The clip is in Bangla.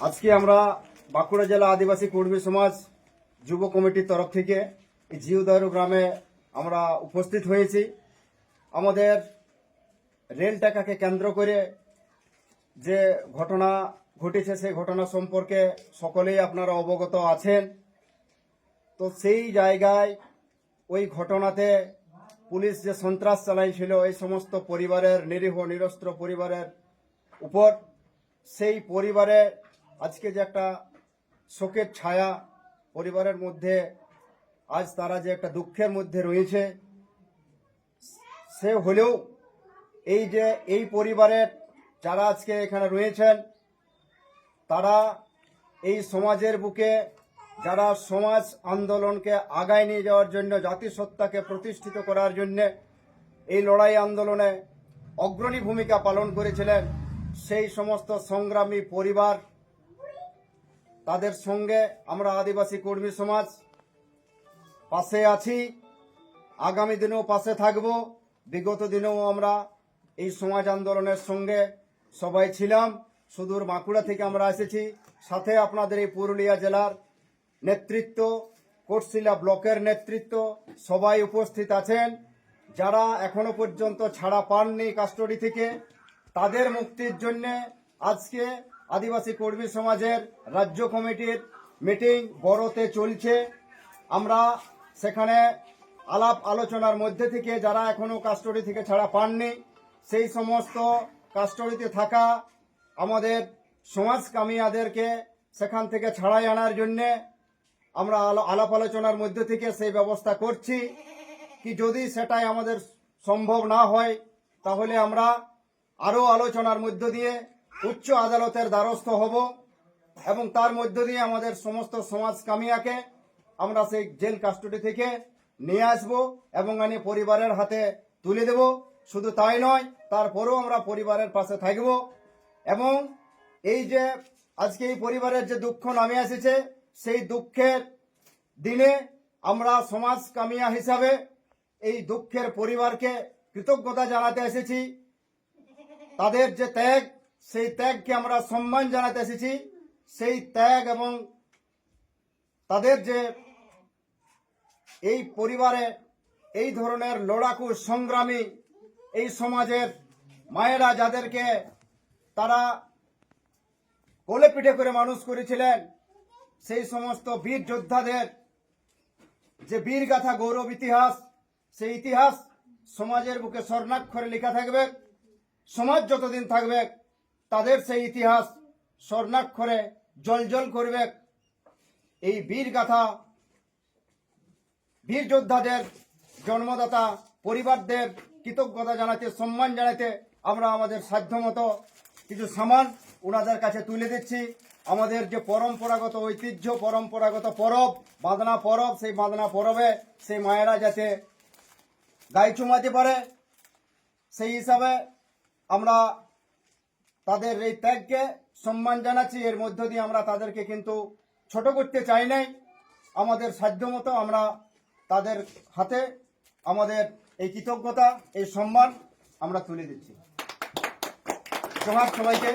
আজকে আমরা বাঁকুড়া জেলা আদিবাসী কর্মী সমাজ যুব কমিটির তরফ থেকে জিউদারু গ্রামে আমরা উপস্থিত হয়েছি। আমাদের রেল টাকাকে কেন্দ্র করে যে ঘটনা ঘটেছে সেই ঘটনা সম্পর্কে সকলেই আপনারা অবগত আছেন। তো সেই জায়গায় ওই ঘটনাতে পুলিশ যে সন্ত্রাস চালাইছিল, এই সমস্ত পরিবারের নিরীহ, নিরস্ত্র পরিবারের উপর, সেই পরিবারে আজকে যে একটা শোকের ছায়া পরিবারের মধ্যে, আজ তারা যে একটা দুঃখের মধ্যে রয়েছে, সে হলেও এই যে এই পরিবারের যারা আজকে এখানে রয়েছেন, তারা এই সমাজের বুকে, যারা সমাজ আন্দোলনকে আগায় নিয়ে যাওয়ার জন্য, জাতিসত্তাকে প্রতিষ্ঠিত করার জন্য এই লড়াই আন্দোলনে অগ্রণী ভূমিকা পালন করেছিলেন, সেই সমস্ত সংগ্রামী পরিবার তাদের সঙ্গে আমরা আদিবাসী কর্মী সমাজ পাশে আছি। আগামী দিনেও পাশে থাকব। বিগত দিনেও আমরা এই সমাজ আন্দোলনের সঙ্গে সবাই ছিলাম। সুদূর বাঁকুড়া থেকে আমরা এসেছি। সাথে আপনাদের এই পুরুলিয়া জেলার নেতৃত্ব, কোটশিলা ব্লকের নেতৃত্ব সবাই উপস্থিত আছেন। যারা এখনও পর্যন্ত ছাড়া পাননি কাস্টডি থেকে, তাদের মুক্তির জন্যে আজকে আদিবাসী কর্মী সমাজের রাজ্য কমিটির মিটিং বড়তে চলছে। আমরা সেখানে আলাপ আলোচনার মধ্যে থেকে যারা এখনও কাস্টডি থেকে ছাড়া পাননি, সেই সমস্ত কাস্টডিতে থাকা আমাদের সমাজকামীয়াদেরকে সেখান থেকে ছাড়াই আনার জন্যে আমরা আলো- আলাপ আলোচনার মধ্যে থেকে সেই ব্যবস্থা করছি। কি যদি সেটাই আমাদের সম্ভব না হয়, তাহলে আমরা আরও আলোচনার মধ্য দিয়ে উচ্চ আদালতের দ্বারস্থ হব এবং তার মধ্য দিয়ে আমাদের সমস্ত সমাজ কামিয়াকে আমরা সেই জেল কাস্টডি থেকে নিয়ে আসব এবং আনি পরিবারের হাতে তুলে দেব। শুধু তাই নয়, তারপরেও আমরা পরিবারের পাশে থাকব এবং এই যে আজকে এই পরিবারের যে দুঃখ নামে এসেছে, সেই দুঃখের দিনে আমরা সমাজ কামিয়া হিসাবে এই দুঃখের পরিবারকে কৃতজ্ঞতা জানাতে এসেছি। তাদের যে ত্যাগ সেই ত্যাগকে আমরা সম্মান জানাতে এসেছি। সেই ত্যাগ এবং তাদের যে এই পরিবারে এই ধরনের লড়াকু সংগ্রামী এই সমাজের মায়েরা যাদেরকে তারা কোলে পিঠে করে মানুষ করেছিলেন, সেই সমস্ত বীর যোদ্ধাদের যে বীর গাথা গৌরব ইতিহাস, সেই ইতিহাস সমাজের বুকে স্বর্ণাক্ষরে লেখা থাকবে, সমাজ যতদিন থাকবে তাদের সেই ইতিহাস স্বর্ণাক্ষরে জলজল করবে। এই বীর গাথা, বীর যোদ্ধাদের জন্মদাতা, পরিবারদের কৃতজ্ঞতা জানাতে সম্মান জানাতে আমরা আমাদের সাধ্যমতো কিছু সামান ওনাদের কাছে তুলে দিচ্ছি। আমাদের যে পরম্পরাগত ঐতিহ্য, পরম্পরাগত পরব বাঁধনা পরব, সেই বাঁধনা পরবে, সেই মায়েরা যাতে গায়ে চুমাতে পারে, সেই হিসাবে আমরা তাদের এই ত্যাগকে সম্মান জানাচ্ছি। এর মধ্য দিয়ে আমরা তাদেরকে কিন্তু ছোট করতে চাই নাই। আমাদের সাধ্যমতো আমরা তাদের হাতে আমাদের এই কৃতজ্ঞতা, এই সম্মান আমরা তুলে দিচ্ছি। জোহার সবাইকে